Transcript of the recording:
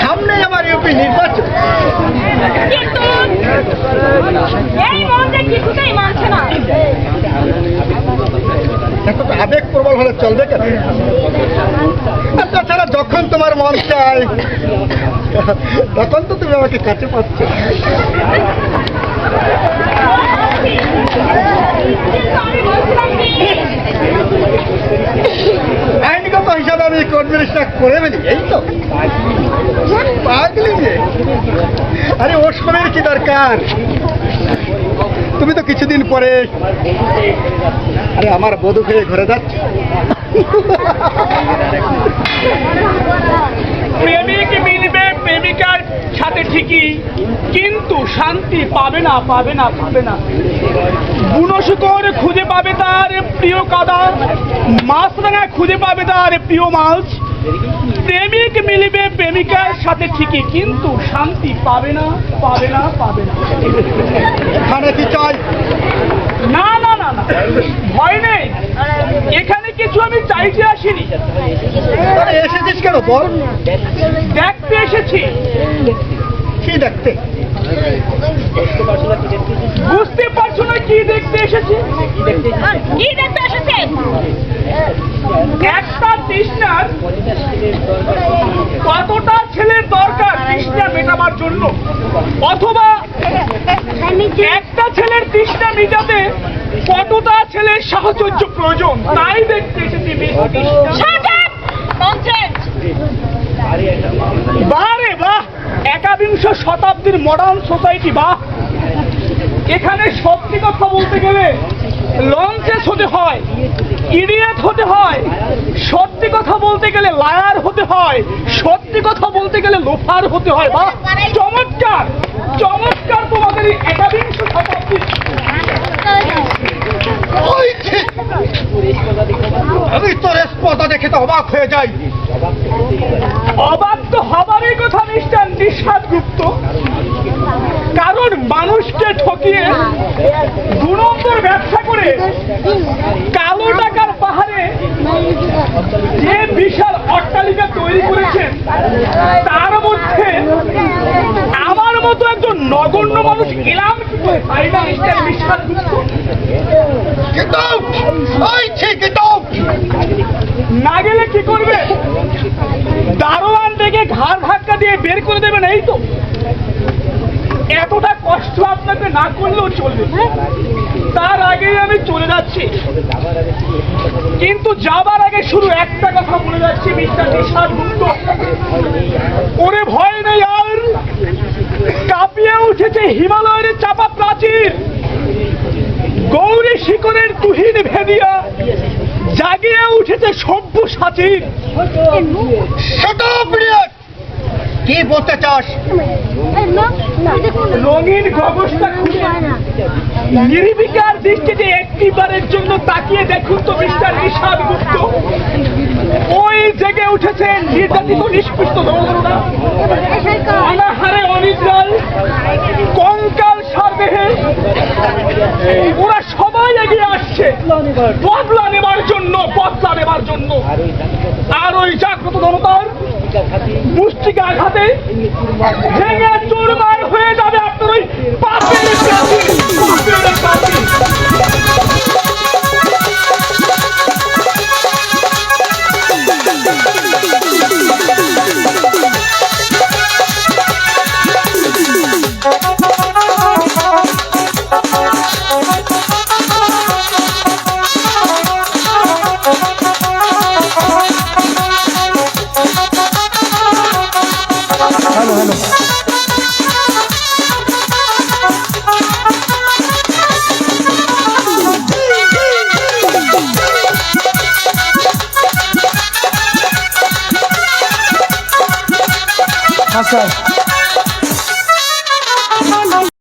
সামনে আমার ইউপি নির্বাচন। কিন্তু এই যে কিছুতেই মানছে না? এত আবেগ প্রবল হলে চলবে কেন? আর তাছাড়া যখন তোমার মন চায় তখন তো তুমি আমাকে কাছে পাচ্ছ কিন্তু আমি বলছিলাম কি আইনগত করে এই তো। পাগলি যে আরে ওর সময়ের কি দরকার? তুমি তো কিছুদিন পরে আরে, আমার বধূ হয়ে ঘরে যাচ্ছ। প্রেমিক সাথে ঠিকই কিন্তু শান্তি পাবে না পাবে না পাবে না। বুনো শুকর খুঁজে পাবে তার প্রিয় কাদা মাছরাঙা খুঁজে পাবে তার প্রিয় মাছ। প্রেমিক মিলবে প্রেমিকার সাথে ঠিকই কিন্তু শান্তি পাবে না পাবে না পাবে না। কি চাই? না না না না ভয় নেই। এখানে কিছু আমি চাইতে আসিনি। এসেছিস কেন বল? দেখতে এসেছি। কি দেখতে। বুঝতে পারছ না কি দেখতে এসেছি? কি দেখতে এসেছে? একটা তৃষ্ণার কতটা ছেলের দরকার তৃষ্ণা মেটাবার জন্য? অথবা একটা ছেলের তৃষ্ণা মেটাতে কতটা ছেলের সাহচর্য প্রয়োজন? তাই দেখতে এসেছি মডার্ন সোসাইটি বাহ এখানে সত্যি কথা বলতে গেলে লঞ্চেস হতে হয় ইডিয়েট হতে হয় সত্যি কথা বলতে গেলে লায়ার হতে হয় সত্যি কথা বলতে গেলে লোফার হতে হয় বাহ চমৎকার চমৎকার তোমাদের এই একাবিংশ ছি! আমি তোর স্পর্ধা দেখে তো অবাক হয়ে যাই। অবাক তো হবারই কথা মিস্টার নিঃশ্বাস গুপ্ত। কারণ মানুষকে ঠকিয়ে দু নম্বর ব্যবসা করে কালো টাকার পাহাড়ে যে বিশাল অট্টালিকা তৈরি করেছেন তার মধ্যে আমার মতো একজন নগণ্য মানুষ এলাম কি করে? তাই না মিস্টার না গেলে কি করবে? দারোয়ান থেকে ঘাড় ধাক্কা দিয়ে বের করে দেবেন এই তো। এতটা কষ্ট আপনাকে না করলেও চলবে। তার আগেই আমি চলে যাচ্ছি। কিন্তু যাবার আগে শুধু একটা কথা বলে যাচ্ছি, মিস্টার নিশাদ গুপ্ত। ওরে ভয় নেই আর। কাঁপিয়ে উঠেছে হিমালয়ের চাপা প্রাচীর। গৌরী শিকরের তুহিন ভেদিয়া জাগিয়ে উঠেছে সভ্য সাচির। কি বলতে চাস? রঙিন গগসটা খুলে নির্বিকার দৃষ্টিতে একটিবারের জন্য তাকিয়ে দেখুন তো মিস্টার নিশাদ গুপ্ত। ওই জেগে উঠেছে নির্যাতিত, নিষ্পৃষ্ট দলদলরা অনাহারে অনিদ্রাল কঙ্কাল সারদেহে। ওরা আসছে বদলা নেবার জন্য বদলা নেবার জন্য। আর ওই জাগ্রত জনতার মুষ্টিকে আঘাতে আচ্ছা